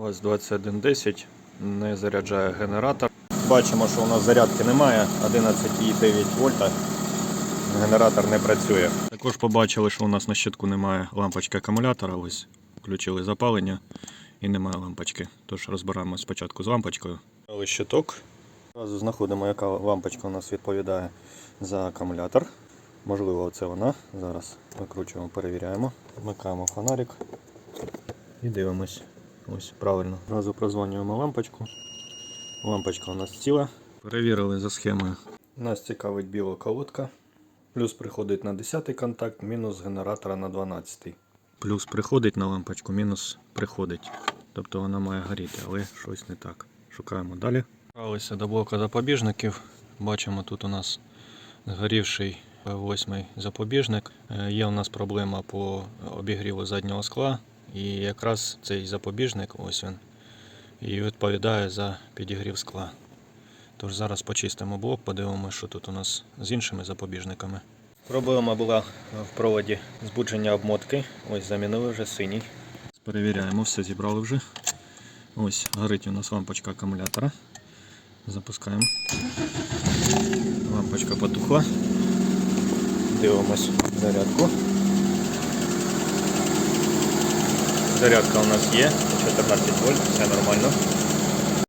Ось 2110 не заряджає генератор. Бачимо, що у нас зарядки немає, 11,9 вольта. Генератор не працює. Також побачили, що у нас на щитку немає лампочки акумулятора. Ось включили запалення і немає лампочки. Тож розбираємо спочатку з лампочкою. Щиток. Одразу знаходимо, яка лампочка у нас відповідає за акумулятор. Можливо, це вона. Зараз викручуємо, перевіряємо. Вмикаємо фонарик і дивимось. Ось правильно. Одразу прозвонюємо лампочку. Лампочка у нас ціла. Перевірили за схемою. Нас цікавить біла колодка. Плюс приходить на 10 контакт, мінус генератора на 12. Плюс приходить на лампочку, мінус приходить. Тобто вона має горіти, але щось не так. Шукаємо далі. Бралися до блока запобіжників. Бачимо, тут у нас згорівший P8 запобіжник. Е, Є у нас проблема по обігріву заднього скла. І якраз цей запобіжник, ось він, і відповідає за підігрів скла. Тож зараз почистимо блок, подивимося, що тут у нас з іншими запобіжниками. Проблема була в проводі збудження обмотки. Ось замінили вже синій. Перевіряємо, все зібрали вже. Ось горить у нас лампочка акумулятора. Запускаємо. Лампочка потухла. Дивимось зарядку. Зарядка у нас є, 14 вольт, все нормально.